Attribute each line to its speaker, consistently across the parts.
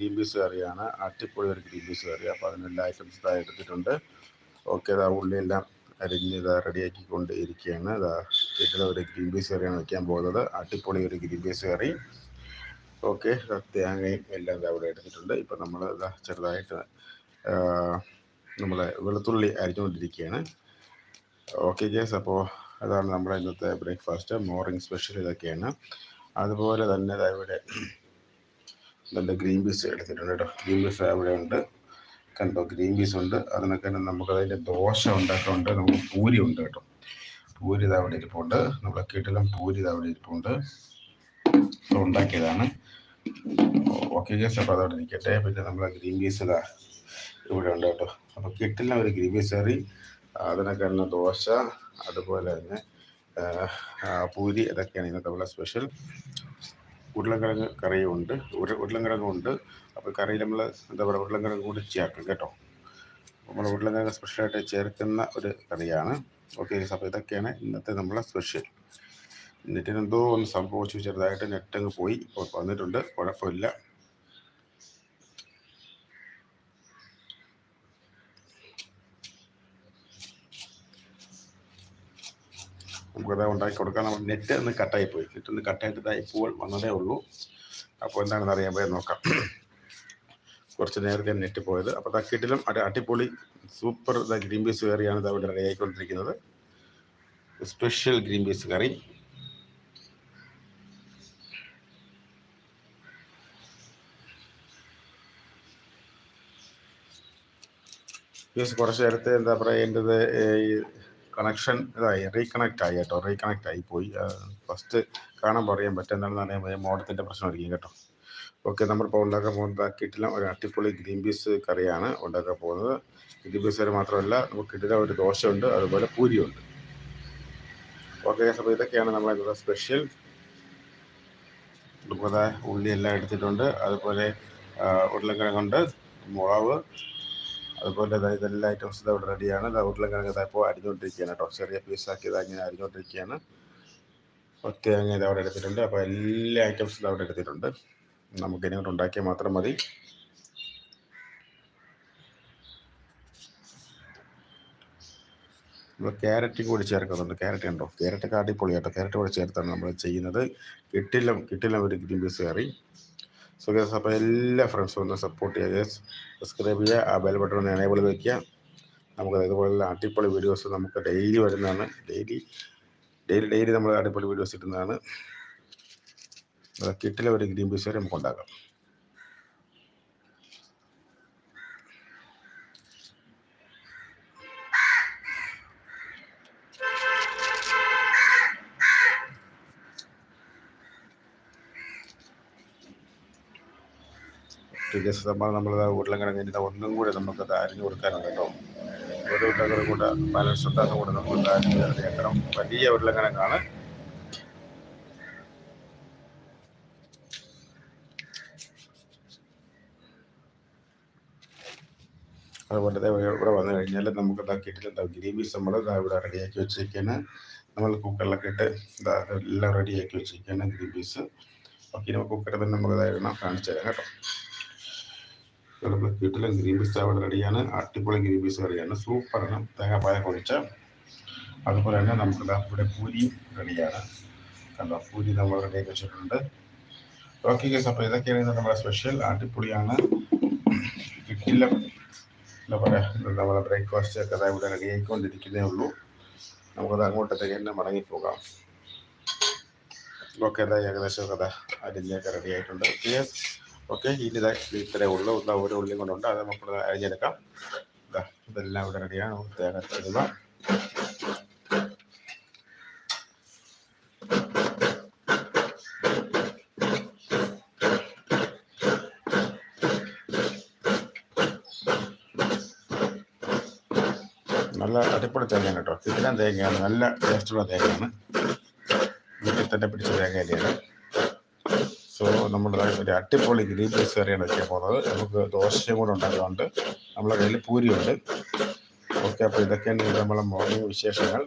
Speaker 1: Green peas കറിയാണ്. അട്ടിപ്പൊളി ഒരു green peas കറി. അപ്പോൾ അതിനെല്ലാം ഐറ്റംസ് ഇതാ എടുത്തിട്ടുണ്ട്. ഓക്കെ ഇതാ ഉള്ളിയെല്ലാം അരിഞ്ഞ് ഇതാ റെഡിയാക്കിക്കൊണ്ട് ഇരിക്കുകയാണ് ഇതാ വീട്ടിലെ ഒരു ഗ്രീൻ പീസ് കറിയാണ് വയ്ക്കാൻ പോകുന്നത്. അട്ടിപ്പൊളി ഒരു ഗ്രീൻ പീസ് കറി. ഓക്കെ തേങ്ങയും എല്ലാം ഇതാ ഇവിടെ എടുത്തിട്ടുണ്ട്. ഇപ്പം നമ്മൾ ഇതാ ചെറുതായിട്ട് നമ്മളെ വെളുത്തുള്ളി അരിഞ്ഞുകൊണ്ടിരിക്കുകയാണ്. ഓക്കെ ഗ്യാസ് അപ്പോൾ അതാണ് നമ്മുടെ ഇന്നത്തെ ബ്രേക്ക്ഫാസ്റ്റ് മോർണിംഗ് സ്പെഷ്യൽ ഇതൊക്കെയാണ്. അതുപോലെ തന്നെ ഇവിടെ നല്ല ഗ്രീൻ പീസ് എടുത്തിട്ടുണ്ട് കേട്ടോ. ഗ്രീൻ പീസ് അവിടെ ഉണ്ട്. കണ്ടോ ഗ്രീൻ പീസ് ഉണ്ട്. അതിനൊക്കെ നമുക്ക് അതിന്റെ ദോശ ഉണ്ടാക്കുന്നുണ്ട് നമുക്ക് പൂരി ഉണ്ട് കേട്ടോ. പൂരി ഇത് അവിടെ ഇരിപ്പുണ്ട്. നമ്മളെ കീട്ടിലും പൂരി ഇത് അവിടെ ഇരിപ്പുണ്ട്. ഉണ്ടാക്കിയതാണ്. ഓക്കെ ഗ്യാസ് അപ്പോൾ അതവിടെ ഇരിക്കട്ടെ പിന്നെ നമ്മളെ ഗ്രീൻ പീസ് ഇതാ ഇവിടെ ഉണ്ട് കേട്ടോ. അപ്പോൾ കിട്ടില്ല ഒരു ഗ്രീൻ പീസ് കറി അതിനൊക്കെ തന്നെ ദോശ അതുപോലെ തന്നെ പൂരി. ഇതൊക്കെയാണ് ഇന്നത്തെ നമ്മളെ സ്പെഷ്യൽ ഉരുളക്കിഴങ്ങ് കറിയും ഉണ്ട് ഉരു ഉരുളക്കിഴങ്ങും ഉണ്ട്. അപ്പോൾ കറിയിൽ നമ്മൾ എന്താ പറയുക ഉരുളൻകിഴങ്ങ് കൂടി ചേർക്കും കേട്ടോ. നമ്മൾ ഉരുളൻകിഴങ്ങ് സ്പെഷ്യലായിട്ട് ചേർക്കുന്ന ഒരു കറിയാണ്. ഓക്കെ അപ്പോൾ ഇതൊക്കെയാണ് ഇന്നത്തെ നമ്മളെ സ്പെഷ്യൽ. നെറ്റിനെന്തോ ഒന്ന് സംഭവിച്ചു ചെറുതായിട്ട് നെറ്റങ്ങ് പോയി. വന്നിട്ടുണ്ട്. കുഴപ്പമില്ല. നമുക്കത് ഉണ്ടാക്കി കൊടുക്കാൻ നമ്മൾ നെറ്റ് ഒന്ന് കട്ടായി പോയി. നെറ്റ് ഒന്ന് കട്ടായിട്ട് ഇതാ ഇപ്പോൾ വന്നതേ ഉള്ളൂ. അപ്പോൾ എന്താണെന്ന് അറിയാൻ പോയി നോക്കാം. കുറച്ച് നേരത്തെ നെറ്റ് പോയത്. അപ്പോൾ തക്കിട്ടിലും ഒരു അടിപൊളി സൂപ്പർ ഗ്രീൻ പീസ് കറിയാണ് ഇത് അവിടെ ready ആയിക്കൊണ്ടിരിക്കുന്നത്. Special green peas curry. കുറച്ച് നേരത്തെ എന്താ പറയേണ്ടത് കണക്ഷൻ ഇതായി റീകണക്ട് ആയി കേട്ടോ റീകണക്റ്റ് ആയി പോയി. ഫസ്റ്റ് കാണാൻ പറയാൻ പറ്റും എന്താണെന്ന് അറിയാൻ മോഡത്തിന്റെ പ്രശ്നമായിരിക്കും കേട്ടോ. ഓക്കെ നമ്മളിപ്പോൾ ഉണ്ടാക്കാൻ പോകുന്നത് കിട്ടില്ല ഒരു അട്ടിപ്പൊളി ഗ്രീൻ പീസ് കറിയാണ് ഉണ്ടാക്കാൻ പോകുന്നത്. ഗ്രീൻ പീസ് കറി മാത്രമല്ല നമുക്ക് കിട്ടില്ല ഒരു ദോശയുണ്ട് അതുപോലെ പൂരിയുണ്ട്. ഓക്കെ അപ്പോൾ ഇതൊക്കെയാണ് നമ്മളെ സ്പെഷ്യൽ ഉള്ളി എല്ലാം എടുത്തിട്ടുണ്ട് അതുപോലെ ഉരുളക്കിഴങ്ങുണ്ട് മുളക് അതുപോലെ ദാ ഇതെല്ലാം ഐറ്റംസ് ഇവിടെ റെഡിയാണ് ഉരുളക്കിഴങ്ങ് ഇതാ ഇപ്പോൾ അരിഞ്ഞുകൊണ്ടിരിക്കുകയാണ് കേട്ടോ ചെറിയ പീസാക്കി ഇത് അങ്ങനെ അരിഞ്ഞുകൊണ്ടിരിക്കുകയാണ് ഒറ്റ അങ്ങ് ഇത് അവിടെ എടുത്തിട്ടുണ്ട്. അപ്പോൾ എല്ലാ ഐറ്റംസും അവിടെ എടുത്തിട്ടുണ്ട്. നമുക്ക് ഇനി കൊണ്ട് ഉണ്ടാക്കിയാൽ മാത്രം മതി. നമ്മൾ ക്യാരറ്റും കൂടി ചേർക്കുന്നുണ്ട്. ക്യാരറ്റ് ഉണ്ടോ ക്യാരറ്റ് കാട്ടിപ്പൊളി കേട്ടോ ക്യാരറ്റ് കൂടി ചേർത്താണ് നമ്മൾ ചെയ്യുന്നത്. കിട്ടില്ല കിട്ടില്ല ഒരു green peas curry. So guess അപ്പോൾ എല്ലാ ഫ്രണ്ട്സും ഒന്ന് സപ്പോർട്ട് ചെയ്യുക. ഗസ് സബ്സ്ക്രൈബ് ചെയ്യുക. ആ ബെൽ ബട്ടൺ ഒന്ന് എനേബിൾ വയ്ക്കുക നമുക്ക് ഇതുപോലുള്ള അടിപൊളി വീഡിയോസ് നമുക്ക് ഡെയിലി വരുന്നതാണ്. ഡെയിലി ഡെയിലി ഡെയിലി നമ്മൾ അടിപൊളി വീഡിയോസ് ഇടുന്നതാണ്. കിട്ടിലെ ഒരു ഗ്രീൻ പീസ് വരെ നമുക്ക് ഉണ്ടാക്കാം. ജസ്റ്റ് നമ്മൾ നമ്മൾ ഉരുളക്കിഴങ്ങ് ഇനി ഒന്നും കൂടി നമുക്കത് അരിഞ്ഞു കൊടുക്കാനുണ്ടല്ലോ. ഒരു ഉരുളക്കിഴങ്ങ് കൂടെ ബാലൻസ് ഉണ്ടാകുന്ന കൂടെ നമുക്ക് അരിഞ്ഞ് റെഡിയാക്കണം വലിയ കാണ് അതുപോലെ തന്നെ ഇവിടെ വന്നു കഴിഞ്ഞാൽ നമുക്ക് ഇതാക്കിയിട്ടില്ല ഗ്രീൻ പീസ് നമ്മൾ ഇവിടെ റെഡിയാക്കി വെച്ചിരിക്കുകയാണ് നമ്മൾ കുക്കറിലൊക്കെ ഇട്ട് എല്ലാം റെഡിയാക്കി വെച്ചിരിക്കുകയാണ് ഗ്രീൻ പീസ്. ഓക്കെ നമുക്ക് കുക്കറിൽ തന്നെ നമുക്ക് ഇതായിരുന്നു കാണിച്ചു തരാം കേട്ടോ. നമ്മൾ വീട്ടിലെ ഗ്രീൻ പീസ് അവിടെ റെഡിയാണ് അടിപൊളി ഗ്രീൻ പീസ് കറിയാണ്. സൂപ്പറാണ് തേങ്ങാപ്പായ പൊഴിച്ച അതുപോലെ തന്നെ നമുക്ക് ഇവിടെ പൂരി റെഡിയാണ് കണ്ടോ പൂരി നമ്മൾ റെഡിയാക്കി വെച്ചിട്ടുണ്ട്. ഓക്കെ ഗസ് അപ്പോൾ ഇതൊക്കെയാണ് നമ്മുടെ സ്പെഷ്യൽ അടിപൊളിയാണ്. കിട്ടില്ല നമ്മുടെ ബ്രേക്ക്ഫാസ്റ്റ് ഒക്കെ ഇവിടെ റെഡി ആയിക്കൊണ്ടിരിക്കുന്നേ ഉള്ളൂ. നമുക്കത് അങ്ങോട്ടത്തേക്ക് തന്നെ മടങ്ങി പോകാം. ഓക്കെ ഏകദേശം കഥ അരിഞ്ഞൊക്കെ റെഡി ആയിട്ടുണ്ട്. ഓക്കെ ഇനി ഇതാ ഇത്രേ ഉള്ളൂ. ഒരു ഉള്ളി കൊണ്ടുണ്ട് അത് നമുക്ക് അരിഞ്ഞെടുക്കാം. ഇതാ ഇതെല്ലാം ഇവിടെ റെഡിയാണ്. തേങ്ങ നല്ല അടിപൊളി തേങ്ങയാണ് കേട്ടോ. ഇത്രയും തേങ്ങയാണ്. നല്ല ടേസ്റ്റുള്ള തേങ്ങയാണ്. വീട്ടിൽ തന്നെ പിടിച്ച തേങ്ങ തന്നെയാണ് സോ നമ്മുടെ ഒരു അട്ടിപ്പൊളി ഗ്രീൻ പീസ് കറിയാണ് വെക്കാൻ പോകുന്നത്. നമുക്ക് ദോശയും കൂടെ ഉണ്ടാക്കുന്നുണ്ട് നമ്മളെ കയ്യിൽ പൂരിയുണ്ട്. ഓക്കെ അപ്പോൾ ഇതൊക്കെയാണ് ഇത് നമ്മളെ മോർണിംഗ് വിശേഷങ്ങൾ.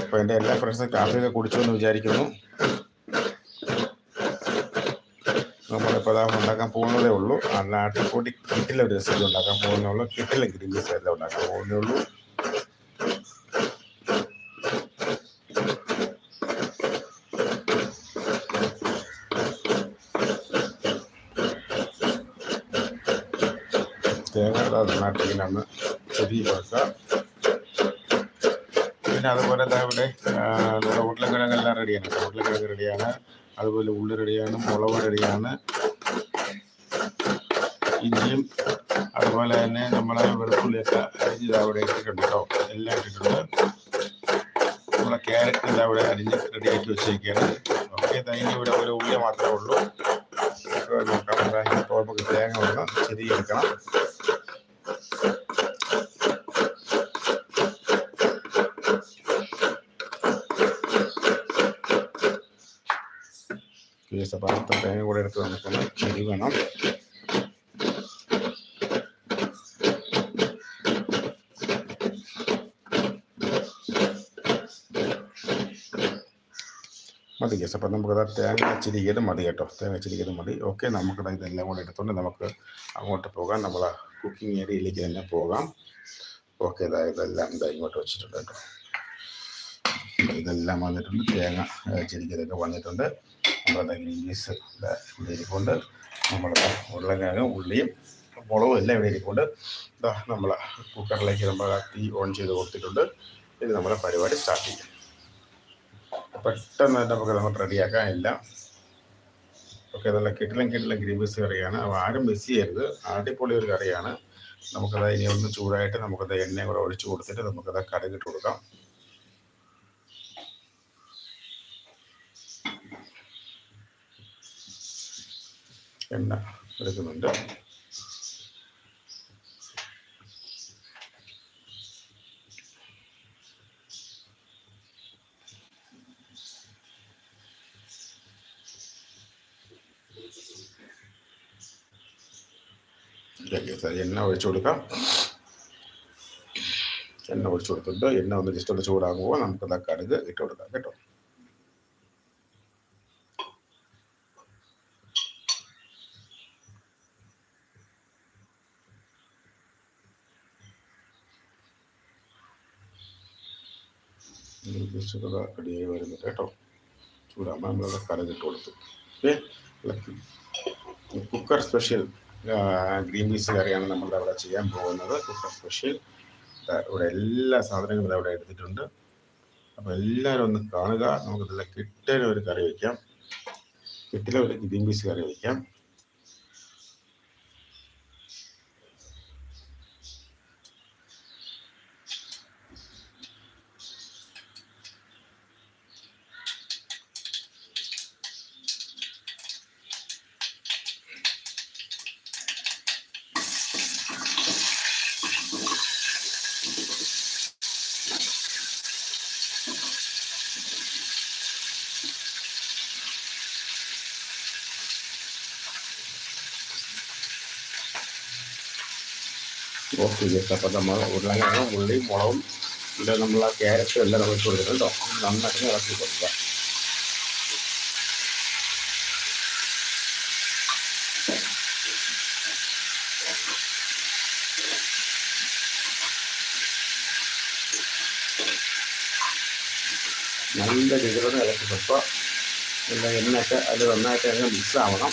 Speaker 1: അപ്പോൾ എന്റെ എല്ലാ ഫ്രണ്ട്സും കാപ്പിയൊക്കെ കുടിച്ചു എന്ന് വിചാരിക്കുന്നു. നമ്മളിപ്പോൾ അതാ ഉണ്ടാക്കാൻ പോകുന്നതേ ഉള്ളൂ. ആ നാട്ടുകൂട്ടി കിട്ടില്ല ഒരു റെസിപ്പി ഉണ്ടാക്കാൻ പോകുന്നേ ഉള്ളൂ. കിട്ടില്ല ഗ്രീൻ പീസ് എല്ലാം ഉണ്ടാക്കാൻ പോകുന്നേ ഉള്ളൂ. നന്നായിട്ടിങ്ങനെ ചെറിയ ഭാഷ പിന്നെ അതുപോലെ എന്താ ഇവിടെ ഉരുളക്കിഴങ്ങെല്ലാം റെഡിയാണ്. ഉരുളക്കിഴങ്ങ് റെഡിയാണ്. അതുപോലെ ഉള്ളി റെഡിയാണ് മുളക് റെഡിയാണ്. ഇഞ്ചിയും അതുപോലെ തന്നെ നമ്മളെ വെളുത്തുള്ളിയൊക്കെ അരിഞ്ഞത് അവിടെ ഇട്ടിട്ടുണ്ട് കേട്ടോ. എല്ലാം ഇട്ടിട്ടുണ്ട്. നമ്മളെ ക്യാരറ്റ് എല്ലാം അവിടെ അരിഞ്ഞ് റെഡിയാക്കി വെച്ചേക്കാണ് ഓക്കെ തൈന് ഇവിടെ ഒരു ഉള്ളി മാത്രമേ ഉള്ളൂ. നോക്കാം തേങ്ങ വേണം ചെരിയെടുക്കണം കേസ് അപ്പോൾ അത്ര തേങ്ങ കൂടെ എടുത്ത് നമുക്കൊന്ന് ചെരുകണം മതി കേസ്. അപ്പം നമുക്കത് തേങ്ങ ചിരിക്കത് മതി കേട്ടോ. തേങ്ങ ചിരിക്കത് മതി. ഓക്കെ നമുക്കത് ഇതെല്ലാം കൂടെ എടുത്തുകൊണ്ട് നമുക്ക് അങ്ങോട്ട് പോകാം. നമ്മൾ കുക്കിംഗ് ഏരിയയിലേക്ക് തന്നെ പോകാം. ഓക്കെ ഇതാ ഇതെല്ലാം ഇതാ ഇങ്ങോട്ട് വെച്ചിട്ടുണ്ട് കേട്ടോ. ഇതെല്ലാം വന്നിട്ടുണ്ട്. തേങ്ങ ചിരിക്കതൊക്കെ വന്നിട്ടുണ്ട്. നമ്മളത് ഗ്രീൻപീസ് ഇവിടെ ഇരിപ്പുണ്ട്. നമ്മൾ ഉരുളക്കിഴങ്ങ് ഉള്ളിയും മുളകും എല്ലാം ഇവിടെ ഇരിപ്പുണ്ട്. ഇതാ നമ്മൾ കുക്കറിലേക്ക് നമ്മൾ തീ ഓൺ ചെയ്ത് കൊടുത്തിട്ടുണ്ട്. ഇത് നമ്മുടെ പരിപാടി സ്റ്റാർട്ട് ചെയ്യും. പെട്ടെന്ന് നമുക്ക് നമുക്ക് റെഡിയാക്കാം എല്ലാം. ഓക്കെ നല്ല കിട്ടിലും കിട്ടിലും ഗ്രീൻ കറിയാണ്. അപ്പോൾ ആരും മിസ് ചെയ്യരുത്. അടിപൊളി ഒരു കറിയാണ്. നമുക്കത് ഇനി ഒന്ന് ചൂടായിട്ട് നമുക്കത് എണ്ണയും കൂടെ ഒഴിച്ചു കൊടുത്തിട്ട് നമുക്കത് കടുകിട്ട് കൊടുക്കാം. എണ്ണ എടുക്കുന്നുണ്ട്. എണ്ണ ഒഴിച്ചു കൊടുക്കാം. എണ്ണ ഒഴിച്ചു കൊടുത്തിട്ട് എണ്ണ ഒന്ന് ജസ്റ്റ് ഒന്ന് ചൂടാകുമ്പോൾ നമുക്കത് കടുക് ഇട്ട് കൊടുക്കാം കേട്ടോ. ജസ്റ്റ് അത് റെഡിയായി വരുന്നുണ്ട് കേട്ടോ ചൂടാകുമ്പോൾ നമ്മളത് കടുകിട്ട് കൊടുത്തു. Okay cooker special green peas കറിയാണ് നമ്മൾ അവിടെ ചെയ്യാൻ പോകുന്നത്. കുക്കർ സ്പെഷ്യൽ ഇവിടെ എല്ലാ സാധനങ്ങളും അവിടെ എടുത്തിട്ടുണ്ട്. അപ്പോൾ എല്ലാവരും ഒന്ന് കാണുക. നമുക്ക് നല്ല കിട്ടല ഒരു കറി വയ്ക്കാം. കിട്ടില ഒരു ഗ്രീൻ പീസ് കറി വയ്ക്കാം. ഓഫ് ചെയ്തിട്ട് അപ്പം നമ്മൾ ഉരുളക്കിഴങ്ങും ഉള്ളിയും മുളകും പിന്നെ നമ്മൾ ആ ക്യാരറ്റും എല്ലാം നമ്മൾ ഇട്ട് കൊടുക്കണം കേട്ടോ നന്നായിട്ട് ഇളക്കി കൊടുക്കുക. നല്ല രീതിയിലൂടെ ഇളക്കി കൊടുക്കുക. പിന്നെ എണ്ണയൊക്കെ അത് നന്നായിട്ട് അങ്ങ് മിക്സ് ആവണം.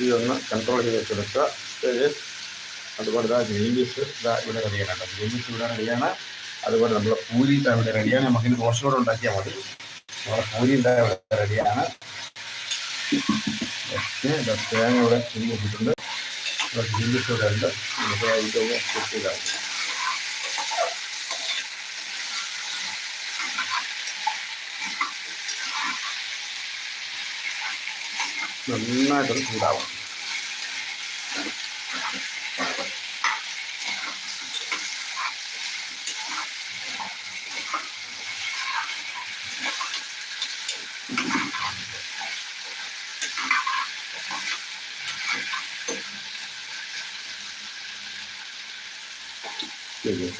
Speaker 1: തീ ഒന്ന് കൺട്രോൾ ചെയ്ത് വെച്ചെടുക്കുക. അതുപോലെ ഇതാ ഗ്രീൻ ഇതാ ഇവിടെ റെഡിയാണ് കേട്ടോ. ഗ്രീൻ ഇവിടെ റെഡിയാണ് അതുപോലെ നമ്മൾ പൂരി ഇതാ ഇവിടെ റെഡിയാണ് നമുക്ക് ദോശ കൂടെ ഉണ്ടാക്കിയാൽ മതി. നമ്മുടെ പൂരി ഇതാ ഇവിടെ റെഡിയാണ് തേങ്ങ ഇവിടെ തിരി വെച്ചിട്ടുണ്ട് ഗ്രീൻ ഇവിടെ ഉണ്ട്. നമുക്ക് ഇതൊന്ന് കുക്ക് ചെയ്താൽ നന്നായിട്ടൊന്ന് ചൂടാവും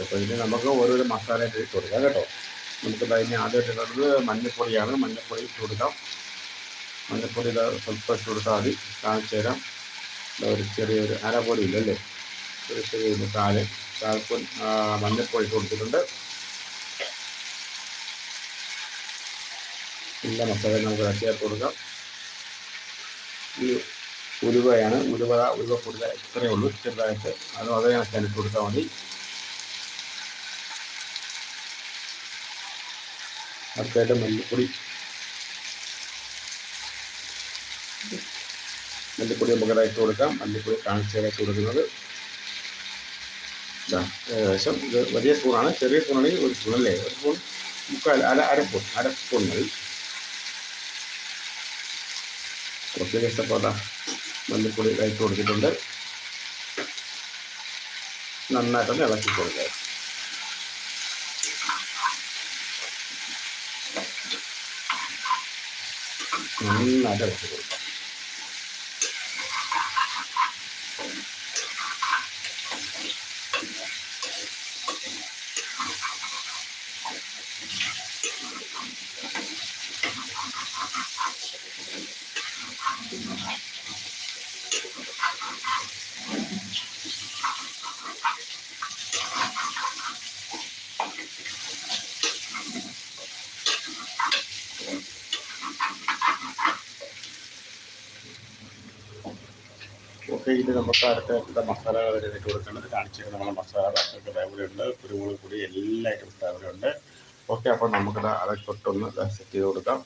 Speaker 1: അപ്പോൾ ഇതിന് നമുക്ക് ഓരോരോ മസാല ഇട്ട് കൊടുക്കാം കേട്ടോ. നമുക്ക് അതിന് ആദ്യം ഇടുന്നത് മഞ്ഞൾപ്പൊടിയാണ് മഞ്ഞൾപ്പൊടി ഇട്ട് കൊടുക്കാം. മഞ്ഞൾപ്പൊടി ഇത് സ്വല്പം ഇട്ട് കൊടുത്താൽ മതി കാണിച്ചു തരാം. ഒരു ചെറിയൊരു അരപ്പൊടി ഇല്ലല്ലേ ഒരു ചെറിയ കാൽ കാൽപ്പൊടി മഞ്ഞപ്പൊടി കൊടുത്തിട്ടുണ്ട്. എല്ലാ മസാലയും നമുക്ക് ചേർത്ത് കൊടുക്കാം. ഈ ഉരുവയാണ് ഉരുവ ഉരുവപ്പൊടി ഇത്രയേ ഉള്ളൂ ചെറുതായിട്ട്. അതും അതേ കണക്കാൻ ഇട്ട് കൊടുത്താൽ മതി. അടുത്തായിട്ട് മല്ലിപ്പൊടി മല്ലിപ്പൊടി നമുക്ക് ഇട്ട് കൊടുക്കാം. മല്ലിപ്പൊടി കാണിച്ചാണ് ഇട്ട് കൊടുക്കുന്നത് ഏകദേശം ഇത് വലിയ സ്പൂണാണ്. ചെറിയ സ്പൂണാണെങ്കിൽ ഒരു സ്പൂൺ അല്ലേ? ഒരു സ്പൂൺ മുക്കാൽ അര അര സ്പൂൺ അര സ്പൂൺ മതി. കുറച്ച് അതാ മല്ലിപ്പൊടി ഇട്ട് കൊടുത്തിട്ടുണ്ട്. നന്നായിട്ടൊന്ന് ഇളക്കി കൊടുക്കുക. നന്നായിട്ട് ഇളക്കി കൊടുക്കാം ഓക്കെ ഇത് നമുക്ക് അടുത്ത മസാലകൾ ഇട്ട് കൊടുക്കേണ്ടത് കാണിച്ചിട്ട് നമ്മുടെ മസാല ഒക്കെ ഇവിടെ ഉണ്ട്. കുരുമുളക് പൊടി എല്ലാ ഐറ്റംസും ഇവിടെ ഉണ്ട്. ഓക്കെ അപ്പോൾ നമുക്കത് അതൊക്കെ തൊട്ടൊന്ന് സെറ്റ് ചെയ്ത് കൊടുക്കാം.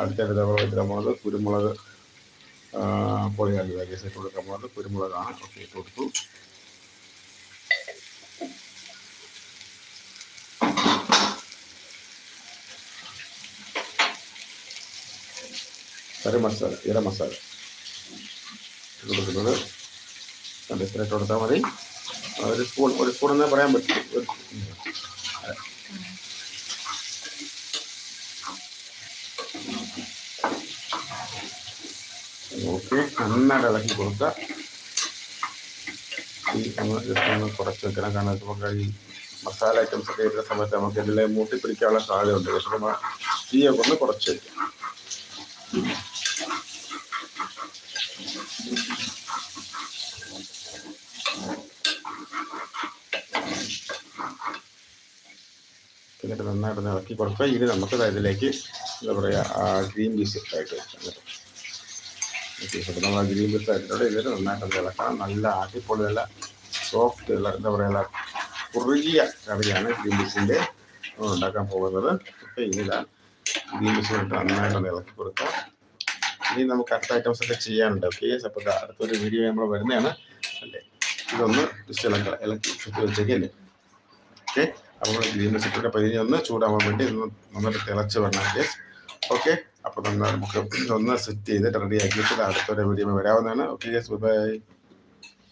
Speaker 1: അടുത്ത നമ്മൾ കുരുമുളക് പൊടിയാണ് വേഗം ഇട്ട് കൊടുക്കാൻ കുരുമുളകാണ്. ഓക്കെ ഇട്ട് കൊടുത്തു. കറി മസാല ഇര മസാല. അത് ഇത്ര ഇട്ട് കൊടുത്താൽ മതി. ഒരു സ്പൂൺ ഒരു സ്പൂൺ എന്നേ പറയാൻ പറ്റും. ഓക്കെ നന്നായിട്ട് ഇളക്കി കൊടുക്കുക. ഈ നമ്മൾ ജസ്റ്റ് കുറച്ച് വെക്കണം. കാരണം നമുക്ക് ഈ മസാല ഐറ്റംസ് ഒക്കെ ഇടുന്ന സമയത്ത് നമുക്ക് ഇതിലെ മൂട്ടി പിടിക്കാനുള്ള സാധ്യത ഉണ്ട് പക്ഷെ നമ്മൾ തീയൊക്കെ ഒന്ന് കുറച്ച് വയ്ക്കാം എന്നിട്ട് നന്നായിട്ട് ഇളക്കി കൊടുക്കുക. ഇനി നമുക്ക് ഇതിലേക്ക് എന്താ പറയുക ഗ്രീൻ പീസ് ആയിട്ട് വെക്കാം നമ്മൾ ഗ്രീൻ പീസ് ആയിട്ട്. ഇതിൽ നന്നായിട്ട് ഇളക്കണം. നല്ല അടിപൊളി സോഫ്റ്റ് ഉള്ള എന്താ പറയുക കുറുകിയ കറിയാണ് ഗ്രീൻ പീസിന്റെ ഉണ്ടാക്കാൻ പോകുന്നത്. അപ്പോൾ ഇനിതാ ഗ്രീൻ പീസ് നന്നായിട്ട് ഇളക്കി കൊടുക്കുക ഇനി നമുക്ക് അടുത്ത ഐറ്റംസ് ഒക്കെ ചെയ്യാനുണ്ട് ഓക്കെ അപ്പോൾ അടുത്തൊരു വീഡിയോ നമ്മൾ വരുന്നതാണ്. അല്ലേ? ഇതൊന്ന് ഇളക്ക ഇളക്കി വെച്ചേക്കല്ലേ ഓക്കെ അപ്പോൾ നമ്മൾ ഗ്രീൻ വെച്ചിട്ട് പതിഞ്ഞ് ഒന്ന് ചൂടാവാൻ വേണ്ടി ഒന്ന് നന്നായിട്ട് തിളച്ച് വരണം ഗ്യാസ് ഓക്കെ അപ്പോൾ നമ്മൾ നമുക്ക് ഒന്ന് സെറ്റ് ചെയ്തിട്ട് റെഡിയാക്കിയിട്ട് അടുത്തൊരു വീഡിയോ വരാവുന്നതാണ്. Okay guys bye